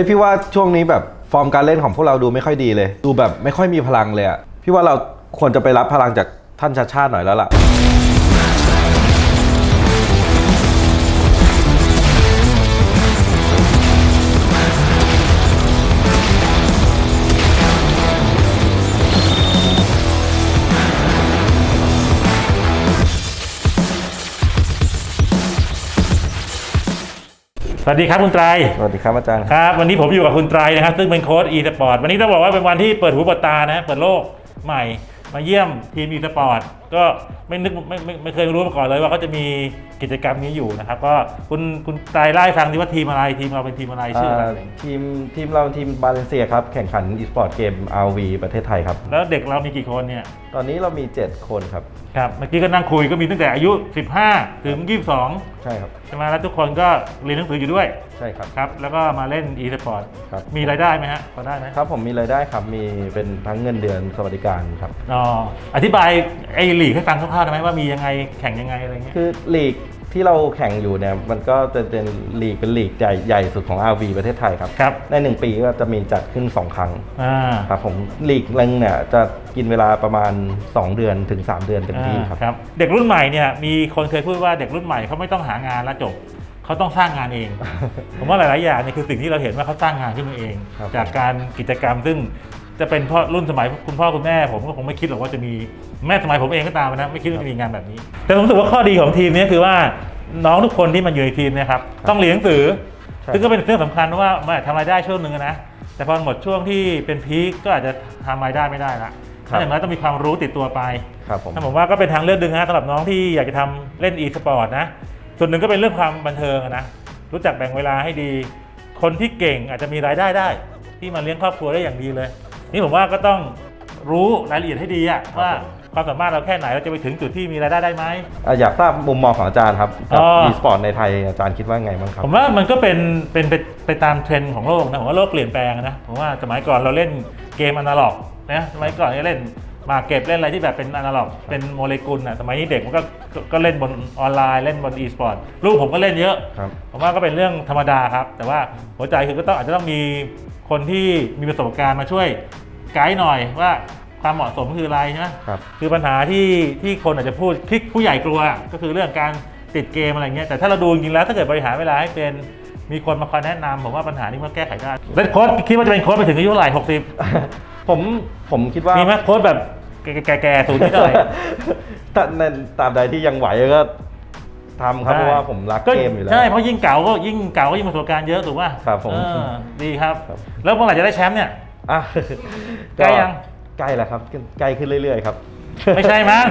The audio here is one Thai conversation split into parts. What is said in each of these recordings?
ฮ้ยพี่ว่าช่วงนี้แบบฟอร์มการเล่นของพวกเราดูไม่ค่อยดีเลย ดูแบบไม่ค่อยมีพลังเลยอะพี่ว่าเราควรจะไปรับพลังจากท่านชาชาติหน่อยแล้วล่ะ วัสดีครับคุณไตรสวัสดีครับอาจารย์ครับ วันนี้ผมอยู่กับคุณไตรนะครับ ซึ่งเป็นโค้ช e สปอร์ตวันนี้ต้องบอกว่าเป็นวันที่เปิดหูเปิดตานะเปิดโลกใหม่ มาเยี่ยมทีม e สปอร์ต ก็ไม่นึกไม่ไม่ไม่เคยรู้มาก่อนเลยว่าเขาจะมีกิจกรรมนี้อยู่นะครับ ก็คุณคุณไตรไล่าให้ฟังดีว่าทีมอะไรทีมเราเป็นทีมอะไรชื่ออะไรอ่าทีมทีมเราทีมบาเลนเซียครับ แข่งขันอีสปอร์ตเกม RV ประเทศไทยครับ แล้วเด็กเรามีกี่คนเนี่ย ตอนนี้เรามี 7 คนครับ ครับ เมื่อกี้ก็นั่งคุยก็มีตั้งแต่อายุ 15 ถึง 22 ใช่ครับใช่ไหมแล้วทุกคนก็เรียนหนังสืออยู่ด้วย ใช่ครับ ครับ แล้วก็มาเล่น e สปอร์ตครับมีรายได้ไหมฮะพอได้ไหมครับผมมีรายได้ครับมีเป็นทั้งเงินเดือนสวัสดิการครับอ๋ออธิบายไอ้ลีกให้ฟังคร่าวๆได้ไหมว่ามียังไงแข่งยังไงอะไรเงี้ย คือลีกที่เราแข่งอยู่เนี่ยมันก็จะเป็นลีกเป็นลีกใหญ่ใหญ่สุดของ RV ประเทศไทยครับ ครับ ในหนึ่งปีก็จะมีจัดขึ้น 2 ครั้งอ่า ครับผมลีกนึงเนี่ยจะกินเวลาประมาณ 2 เดือนถึง 3 เดือนเต็มที่ครับครับเด็กรุ่นใหม่เนี่ยมีคนเคยพูดว่าเด็กรุ่นใหม่เขาไม่ต้องหางานแล้วจบเขาต้องสร้างงานเอง ผมว่าหลาย ๆ อย่างเนี่ยคือสิ่งที่เราเห็นว่าเขาสร้างงานขึ้นมาเอง ครับจากการกิจกรรมซึ่ง จะเป็นพ่อรุ่นสมัยคุณพ่อคุณแม่ผมก็คงไม่คิดหรอกว่าจะมีแม่สมัยผมเองก็ตามนะไม่คิดว่าจะมีงานแบบนี้ แต่ผมรู้สึกว่าข้อดีของทีมเนี้คือว่าน้องทุกคนที่มาอยู่ในทีมเนะครับต้องเรียนหนังสือใช่ซึ่งก็เป็นเรื่องสำคัญเพราะว่ามันอาจทำรายได้ช่วงหนึ่งนะแต่พอหมดช่วงที่เป็นพีคก็อาจจะทำรายได้ไม่ได้ละถ้าอย่างน้อยต้องมีความรู้ติดตัวไปครับผมถ้าผมว่าก็เป็นทางเลือกหนึ่งนะสำหรับน้องที่อยากจะทำเล่น e-sport นะส่วนหนึ่งก็เป็นเรื่องความบันเทิงอะนะรู้จักแบ่งเวลาให้ดี คนที่เก่งอาจจะมีรายได้ได้ ที่มาเลี้ยงครอบครัวได้อย่างดีเลย นี่ผมว่าก็ต้องรู้รายละเอียดให้ดีอะว่าความสามารถเราแค่ไหนเราจะไปถึงจุดที่มีรายได้ได้ไหม อะอยากทราบมุมมองของอาจารย์ครับกับอ๋อ อีสปอร์ตในไทยอาจารย์คิดว่าไงบ้างครับ ผมว่ามันก็เป็นเป็นไปไปตามเทรนด์ของโลกนะผมว่าโลกเปลี่ยนแปลงนะผมว่าสมัยก่อนเราเล่นเกมอนาล็อกนะสมัยก่อนเนี่ยเล่นห มากเก็บเล่นอะไรที่แบบเป็นอนาล็อก เป็นโมเลกุลอะสมัยนี้เด็กมันก็ก็ก็เล่นบนออนไลน์เล่นบนอีสปอร์ตลูกผมก็เล่นเยอะ ครับผมว่าก็เป็นเรื่องธรรมดาครับ แต่ว่าหัวใจคือก็ต้องอาจจะต้องมีคนที่มีประสบการณ์มาช่วยไกด์หน่อยว่าความเหมาะสมคืออะไรใช่ไหมครับคือปัญหาที่ที่คนอาจจะพูดคลิกผู้ใหญ่กลัว ก็คือเรื่องการติดเกมอะไรเงี้ยแต่ถ้าเราดูจริงๆแล้วถ้าเกิดบริหารเวลาให้เป็นมีคนมาคอยแนะนำผมว่าปัญหานี้มันแก้ไขได้แล้วโค้ชคิดว่าจะเป็นโค้ชไปถึงอายุเท่าไหร่หกสิบผมผมคิดว่า มีไหมโค้ชแบบ แก่ๆสูงที่เท่าไหร่ถ้าในตามใดที่ยังไหวก็ทำครับเพราะว่าผมรักเกมอยู่แล้ว ใช่เพราะยิ่งเก่าก็ยิ่งเก่าก็ยิ่งประสบการณ์เยอะถูกป่ะครับผมเออดีครับ ครับ แล้วเมื่อไหร่จะได้แชมป์เนี่ย อะใกล้ยัง ใกล้แล้วครับใกล้ขึ้นเรื่อยๆครับ ไม่ใช่มั้ง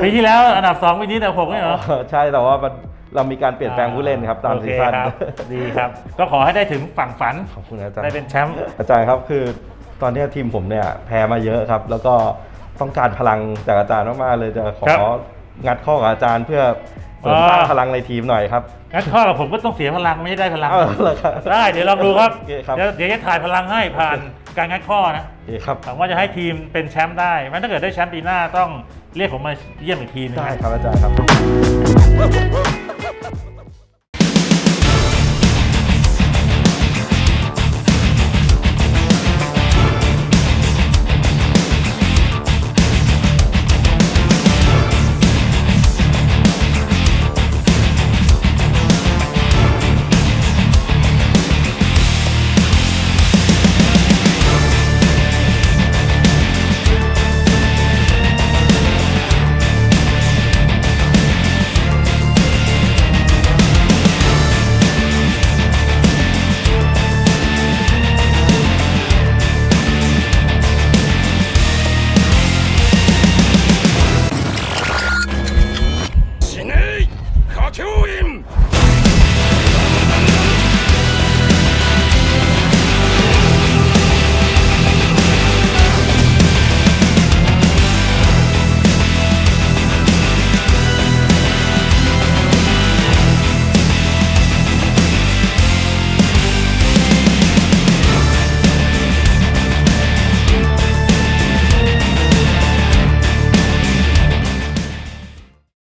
ปีที่แล้วอันดับสองปีนี้อันดับหกไม่เหรอ ใช่แต่ว่ามันเรามีการเปลี่ยนแปลงผู้เล่นครับตามโอซีเคซั่นครับดีครับ ก็ขอให้ได้ถึงฝั่งฝัน ขอบคุณอาจารย์ได้เป็นแชมป์ อาจารย์ครับคือตอนนี้ทีมผมเนี่ยแพ้มาเยอะครับ แล้วก็ ต้องการพลังจากอาจารย์มากๆเลยจะของัดข้อกับอาจารย์เพื่อเสริมสร้างพลังในทีมหน่อยครับ งั้นข้อกับผมก็ต้องเสียพลังไม่ได้พลัง เอาเหรอครับได้เดี๋ยวลองดูครับ โอเคครับ เดี๋ยวเดี๋ยวจะถ่ายพลังให้ผ่านการงัดข้อนะโอเคครับหวังว่าจะให้ทีมเป็นแชมป์ได้เพราะฉะนั้นถ้าเกิดได้แชมป์ปีหน้าต้องเรียกผมมาเยี่ยมอีกทีหนึงได้นะ ครับอาจารย์ครับ 教員